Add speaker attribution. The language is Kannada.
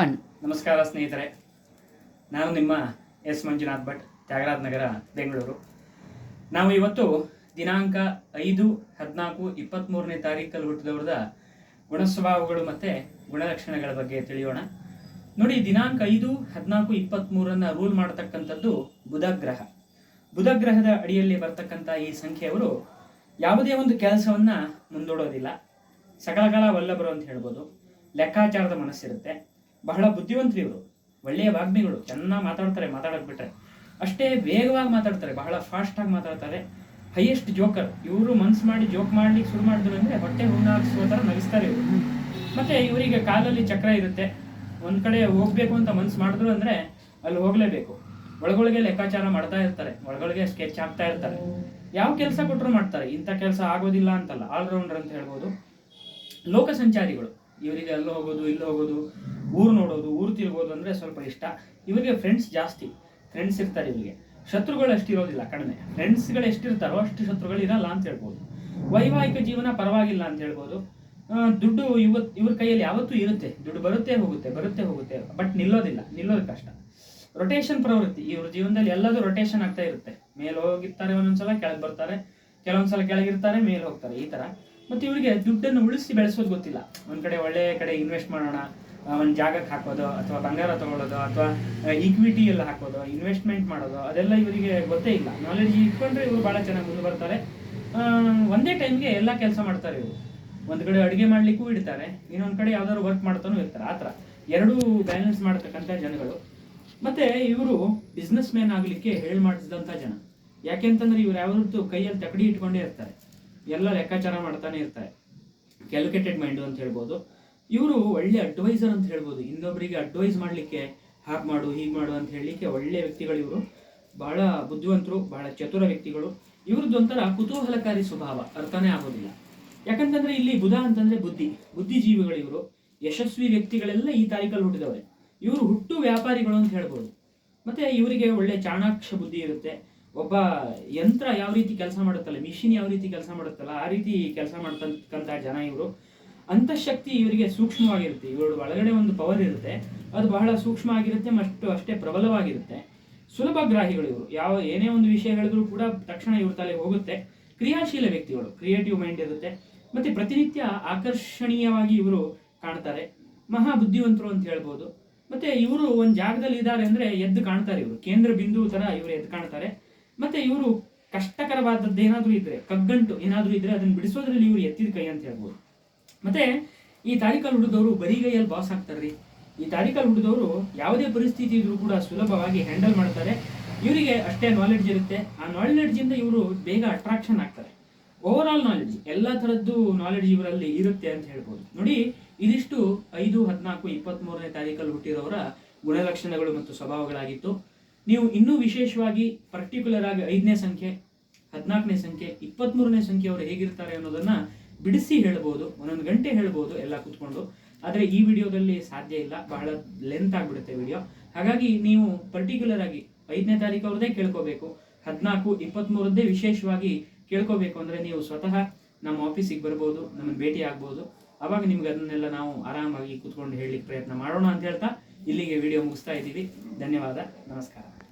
Speaker 1: ಆನ್
Speaker 2: ನಮಸ್ಕಾರ ಸ್ನೇಹಿತರೆ. ನಾನು ನಿಮ್ಮ ಎಸ್ ಮಂಜುನಾಥ್ ಭಟ್, ತ್ಯಾಗರಾಜ ನಗರ, ಬೆಂಗಳೂರು. ನಾವು ಇವತ್ತು ದಿನಾಂಕ ಐದು ಹದಿನಾಲ್ಕು ಇಪ್ಪತ್ತ್ಮೂರನೇ ತಾರೀಕಲ್ಲಿ ಹುಟ್ಟಿದವ್ರದ ಗುಣಸ್ವಭಾವಗಳು ಮತ್ತು ಗುಣಲಕ್ಷಣಗಳ ಬಗ್ಗೆ ತಿಳಿಯೋಣ. ನೋಡಿ, ದಿನಾಂಕ ಐದು ಹದಿನಾಲ್ಕು ಇಪ್ಪತ್ತ್ಮೂರನ್ನು ರೂಲ್ ಮಾಡತಕ್ಕಂಥದ್ದು ಬುಧಗ್ರಹ. ಬುಧಗ್ರಹದ ಬುಧ ಗ್ರಹದ ಅಡಿಯಲ್ಲಿ ಬರ್ತಕ್ಕಂಥ ಈ ಸಂಖ್ಯೆಯವರು ಯಾವುದೇ ಒಂದು ಕೆಲಸವನ್ನು ಮುಂದೂಡೋದಿಲ್ಲ. ಸಕಲಕಲಾ ವಲ್ಲಭರು ಅಂತ ಹೇಳ್ಬೋದು. ಲೆಕ್ಕಾಚಾರದ ಮನಸ್ಸಿರುತ್ತೆ. ಬಹಳ ಬುದ್ಧಿವಂತರು ಇವರು ಒಳ್ಳೆಯ ವಾಗ್ಮಿಗಳು, ಚೆನ್ನಾಗಿ ಮಾತಾಡ್ತಾರೆ ಮಾತಾಡೋಕೆ ಬಿಟ್ರೆ. ಅಷ್ಟೇ ವೇಗವಾಗಿ ಮಾತಾಡ್ತಾರೆ, ಬಹಳ ಫಾಸ್ಟಾಗಿ ಮಾತಾಡ್ತಾರೆ. ಹೈಯೆಸ್ಟ್ ಜೋಕರ್ ಇವರು ಮನ್ಸು ಮಾಡಿ ಜೋಕ್ ಮಾಡ್ಲಿಕ್ಕೆ ಶುರು ಮಾಡಿದ್ರು ಅಂದರೆ ಹೊಟ್ಟೆ ಹುಣ್ಣಾಗಿಸುವ ಥರ ನಗಿಸ್ತಾರೆ ಇವರು. ಮತ್ತೆ ಇವರಿಗೆ ಕಾಲಲ್ಲಿ ಚಕ್ರ ಇರುತ್ತೆ. ಒಂದ್ ಕಡೆ ಹೋಗ್ಬೇಕು ಅಂತ ಮನ್ಸು ಮಾಡಿದ್ರು ಅಂದ್ರೆ ಅಲ್ಲಿ ಹೋಗ್ಲೇಬೇಕು. ಒಳಗೊಳಗೆ ಲೆಕ್ಕಾಚಾರ ಮಾಡ್ತಾ ಇರ್ತಾರೆ, ಒಳಗೊಳಗೆ ಸ್ಕೆಚ್ ಹಾಕ್ತಾ ಇರ್ತಾರೆ. ಯಾವ ಕೆಲಸ ಕೊಟ್ಟರು ಮಾಡ್ತಾರೆ, ಇಂಥ ಕೆಲಸ ಆಗೋದಿಲ್ಲ ಅಂತಲ್ಲ ಆಲ್ರೌಂಡರ್ ಅಂತ ಹೇಳ್ಬೋದು. ಲೋಕ ಸಂಚಾರಿಗಳು ಇವರಿಗೆ ಅಲ್ಲಿ ಹೋಗೋದು, ಇಲ್ಲಿ ಹೋಗೋದು ಊರು ನೋಡೋದು, ಊರು ತಿರುಗೋದು ಅಂದ್ರೆ ಸ್ವಲ್ಪ ಇಷ್ಟ. ಇವರಿಗೆ ಫ್ರೆಂಡ್ಸ್ ಜಾಸ್ತಿ. ಫ್ರೆಂಡ್ಸ್ ಇರ್ತಾರೆ ಇವರಿಗೆ. ಶತ್ರುಗಳು ಅಷ್ಟಿರೋದಿಲ್ಲ ಕಡಿಮೆ. ಫ್ರೆಂಡ್ಸ್ಗಳು ಎಷ್ಟಿರ್ತಾರೋ ಅಷ್ಟು ಶತ್ರುಗಳು ಇರಲ್ಲ ಅಂತ ಹೇಳ್ಬೋದು. ವೈವಾಹಿಕ ಜೀವನ ಪರವಾಗಿಲ್ಲ ಅಂತ ಹೇಳ್ಬೋದು. ದುಡ್ಡು ಇವತ್ತು ಇವ್ರ ಕೈಯಲ್ಲಿ ಯಾವತ್ತೂ ಇರುತ್ತೆ. ದುಡ್ಡು ಬರುತ್ತೆ, ಹೋಗುತ್ತೆ ಬರುತ್ತೆ, ಹೋಗುತ್ತೆ. ಬಟ್ ನಿಲ್ಲೋದಿಲ್ಲ. ನಿಲ್ಲೋದು ಕಷ್ಟ. ರೊಟೇಷನ್ ಪ್ರವೃತ್ತಿ. ಇವ್ರ ಜೀವನದಲ್ಲಿ ಎಲ್ಲದೂ ರೊಟೇಷನ್ ಆಗ್ತಾ ಇರುತ್ತೆ. ಮೇಲೆ ಹೋಗಿರ್ತಾರೆ ಒಂದೊಂದ್ಸಲ ಕೆಳಗೆ ಬರ್ತಾರೆ ಕೆಲವೊಂದ್ಸಲ ಕೆಳಗಿರ್ತಾರೆ ಮೇಲೆ ಹೋಗ್ತಾರೆ. ಈ ತರ. ಮತ್ತು ಇವರಿಗೆ ದುಡ್ಡನ್ನು ಉಳಿಸಿ ಬೆಳೆಸೋದು ಗೊತ್ತಿಲ್ಲ. ಒಂದು ಕಡೆ ಒಳ್ಳೆಯ ಕಡೆ ಇನ್ವೆಸ್ಟ್ ಮಾಡೋಣ ಒಂದ್ ಜಾಗಕ್ಕೆ ಹಾಕೋದು ಅಥವಾ ಬಂಗಾರ ತಗೊಳ್ಳೋದು ಅಥವಾ ಇಕ್ವಿಟಿ ಎಲ್ಲ ಹಾಕೋದು ಇನ್ವೆಸ್ಟ್ಮೆಂಟ್ ಮಾಡೋದು ಅದೆಲ್ಲ ಇವರಿಗೆ ಗೊತ್ತೇ ಇಲ್ಲ. ನಾಲೆಜ್ ಇಟ್ಕೊಂಡ್ರೆ ಇವರು ಬಹಳ ಚೆನ್ನಾಗಿ ಮುಂದೆ ಬರ್ತಾರೆ. ಆ, ಒಂದೇ ಟೈಮ್ಗೆ ಎಲ್ಲ ಕೆಲಸ ಮಾಡ್ತಾರೆ ಇವರು. ಒಂದು ಕಡೆ ಅಡುಗೆ ಮಾಡ್ಲಿಕ್ಕೂ ಇಡ್ತಾರೆ ಇನ್ನೊಂದು ಕಡೆ ಯಾವ್ದಾದ್ರು ವರ್ಕ್ ಮಾಡ್ತಾನೂ ಇರ್ತಾರೆ. ಆತರ. ಎರಡೂ ಬ್ಯಾಲೆನ್ಸ್ ಮಾಡ್ತಕ್ಕಂಥ ಜನಗಳು. ಮತ್ತೆ ಇವರು ಬಿಸ್ನೆಸ್ ಮ್ಯಾನ್ ಆಗಲಿಕ್ಕೆ ಹೇಳಿ ಮಾಡಿಸಿದಂತ ಜನ. ಯಾಕೆಂತಂದ್ರೆ ಇವ್ರು ಯಾವತ್ತೂ ಕೈಯಲ್ಲಿ ತಕಡಿ ಇಟ್ಕೊಂಡೇ ಇರ್ತಾರೆ. ಎಲ್ಲ ಲೆಕ್ಕಾಚಾರ ಮಾಡ್ತಾನೆ ಇರ್ತಾರೆ. ಕ್ಯಾಲ್ಕುಲೇಟೆಡ್ ಮೈಂಡ್ ಅಂತ ಹೇಳ್ಬೋದು. ಇವರು ಒಳ್ಳೆ ಅಡ್ವೈಸರ್ ಅಂತ ಹೇಳ್ಬೋದು. ಇನ್ನೊಬ್ಬರಿಗೆ ಅಡ್ವೈಸ್ ಮಾಡಲಿಕ್ಕೆ ಹಾಗೆ ಮಾಡು, ಹೀಗೆ ಮಾಡು ಅಂತ ಹೇಳಲಿಕ್ಕೆ ಒಳ್ಳೆ ವ್ಯಕ್ತಿಗಳು ಇವರು. ಬಹಳ ಬುದ್ಧಿವಂತರು, ಬಹಳ ಚತುರ ವ್ಯಕ್ತಿಗಳು. ಇವ್ರದ್ದು ಒಂಥರ ಕುತೂಹಲಕಾರಿ ಸ್ವಭಾವ. ಅರ್ಥನೇ ಆಗೋದಿಲ್ಲ. ಯಾಕಂತಂದ್ರೆ ಇಲ್ಲಿ ಬುಧ ಅಂತಂದ್ರೆ ಬುದ್ಧಿ. ಬುದ್ಧಿಜೀವಿಗಳು ಇವರು. ಯಶಸ್ವಿ ವ್ಯಕ್ತಿಗಳೆಲ್ಲ ಈ ತಾರೀಕಲ್ಲಿ ಹುಟ್ಟಿದವರೆ. ಇವರು ಹುಟ್ಟು ವ್ಯಾಪಾರಿಗಳು ಅಂತ ಹೇಳ್ಬೋದು. ಮತ್ತೆ ಇವರಿಗೆ ಒಳ್ಳೆ ಚಾಣಾಕ್ಷ ಬುದ್ಧಿ ಇರುತ್ತೆ. ಒಬ್ಬ ಯಂತ್ರ ಯಾವ ರೀತಿ ಕೆಲಸ ಮಾಡುತ್ತಲ್ಲ, ಮಿಷಿನ್ ಯಾವ ರೀತಿ ಕೆಲಸ ಮಾಡುತ್ತಲ್ಲ, ಆ ರೀತಿ ಕೆಲಸ ಮಾಡ್ತಕ್ಕಂಥ ಜನ ಇವರು. ಅಂತಃಶಕ್ತಿ ಇವರಿಗೆ ಸೂಕ್ಷ್ಮವಾಗಿರುತ್ತೆ. ಇವರ ಒಳಗಡೆ ಒಂದು ಪವರ್ ಇರುತ್ತೆ. ಅದು ಬಹಳ ಸೂಕ್ಷ್ಮ ಆಗಿರುತ್ತೆ ಮತ್ತು ಅಷ್ಟೇ ಪ್ರಬಲವಾಗಿರುತ್ತೆ. ಸುಲಭಗ್ರಾಹಿಗಳು ಇವರು. ಯಾವ, ಏನೇ ಒಂದು ವಿಷಯ ಹೇಳಿದ್ರು ಕೂಡ ತಕ್ಷಣ ಇವ್ರ ತಲೆಗೆ ಹೋಗುತ್ತೆ. ಕ್ರಿಯಾಶೀಲ ವ್ಯಕ್ತಿಗಳು ಕ್ರಿಯೇಟಿವ್ ಮೈಂಡ್ ಇರುತ್ತೆ. ಮತ್ತೆ ಪ್ರತಿನಿತ್ಯ ಆಕರ್ಷಣೀಯವಾಗಿ ಇವರು ಕಾಣ್ತಾರೆ. ಮಹಾ ಬುದ್ಧಿವಂತರು ಅಂತ ಹೇಳ್ಬೋದು. ಮತ್ತೆ ಇವರು ಒಂದು ಜಾಗದಲ್ಲಿ ಇದ್ದಾರೆ ಅಂದ್ರೆ ಎದ್ದು ಕಾಣ್ತಾರೆ ಇವರು. ಕೇಂದ್ರ ಬಿಂದು ತರ ಇವರು ಎದ್ದು ಕಾಣ್ತಾರೆ. ಮತ್ತೆ ಇವರು ಕಷ್ಟಕರವಾದದ್ದು ಏನಾದರೂ ಇದ್ರೆ, ಕಗ್ಗಂಟು ಏನಾದರೂ ಇದ್ರೆ ಅದನ್ನ ಬಿಡಿಸೋದ್ರಲ್ಲಿ ಇವರು ಎತ್ತಿದ ಕೈ ಅಂತ ಹೇಳ್ಬೋದು. ಮತ್ತೆ ಈ ತಾರೀಕಲ್ಲಿ ಹುಡಿದವರು ಬರಿಗೈಯಲ್ಲಿ ಬಾಸ್ ಆಗ್ತಾರ್ರಿ. ಈ ತಾರೀಕಲ್ಲಿ ಹುಡಿದವರು ಯಾವುದೇ ಪರಿಸ್ಥಿತಿ ಇದ್ರೂ ಕೂಡ ಸುಲಭವಾಗಿ ಹ್ಯಾಂಡಲ್ ಮಾಡ್ತಾರೆ. ಇವರಿಗೆ ಅಷ್ಟೇ ನಾಲೆಡ್ಜ್ ಇರುತ್ತೆ. ಆ ನಾಲೆಡ್ಜಿಂದ ಇವರು ಬೇಗ ಅಟ್ರಾಕ್ಷನ್ ಆಗ್ತಾರೆ. ಓವರ್ ಆಲ್ ನಾಲೆಡ್ಜ್ ಎಲ್ಲ ಥರದ್ದು ನಾಲೆಡ್ಜ್ ಇವರಲ್ಲಿ ಇರುತ್ತೆ ಅಂತ ಹೇಳ್ಬೋದು. ನೋಡಿ, ಇದಿಷ್ಟು ಐದು, ಹದಿನಾಲ್ಕು ಇಪ್ಪತ್ತ್ಮೂರನೇ ತಾರೀಕಲ್ಲಿ ಹುಟ್ಟಿರೋರ ಗುಣಲಕ್ಷಣಗಳು ಮತ್ತು ಸ್ವಭಾವಗಳಾಗಿತ್ತು. ನೀವು ಇನ್ನೂ ವಿಶೇಷವಾಗಿ ಪರ್ಟಿಕ್ಯುಲರ್ ಆಗಿ ಐದನೇ ಸಂಖ್ಯೆ, ಹದಿನಾಲ್ಕನೇ ಸಂಖ್ಯೆ, ಇಪ್ಪತ್ಮೂರನೇ ಸಂಖ್ಯೆ ಅವರು ಹೇಗಿರ್ತಾರೆ ಅನ್ನೋದನ್ನ ಬಿಡಿಸಿ ಹೇಳ್ಬೋದು, ಒಂದೊಂದು ಗಂಟೆ ಹೇಳ್ಬೋದು ಎಲ್ಲ ಕೂತ್ಕೊಂಡು. ಆದರೆ ಈ ವಿಡಿಯೋದಲ್ಲಿ ಸಾಧ್ಯ ಇಲ್ಲ, ಬಹಳ ಲೆಂತ್ ಆಗಿಬಿಡುತ್ತೆ ವಿಡಿಯೋ ಹಾಗಾಗಿ ನೀವು ಪರ್ಟಿಕ್ಯುಲರ್ ಆಗಿ ಐದನೇ ತಾರೀಕು ಅವ್ರದ್ದೇ ಕೇಳ್ಕೋಬೇಕು, ಹದಿನಾಲ್ಕು ಇಪ್ಪತ್ತ್ಮೂರದ್ದೇ ವಿಶೇಷವಾಗಿ ಕೇಳ್ಕೋಬೇಕು ಅಂದರೆ ನೀವು ಸ್ವತಃ ನಮ್ಮ ಆಫೀಸಿಗೆ ಬರ್ಬೋದು ನಮ್ಮನ್ನು ಭೇಟಿ ಆಗ್ಬೋದು. ಅವಾಗ ನಿಮ್ಗೆ ಅದನ್ನೆಲ್ಲ ನಾವು ಆರಾಮಾಗಿ ಕೂತ್ಕೊಂಡು ಹೇಳಲಿಕ್ಕೆ ಪ್ರಯತ್ನ ಮಾಡೋಣ ಅಂತ ಹೇಳ್ತಾ ಇಲ್ಲಿಗೆ ವಿಡಿಯೋ ಮುಗಿಸ್ತಾ ಇದ್ದೀವಿ. ಧನ್ಯವಾದ, ನಮಸ್ಕಾರ.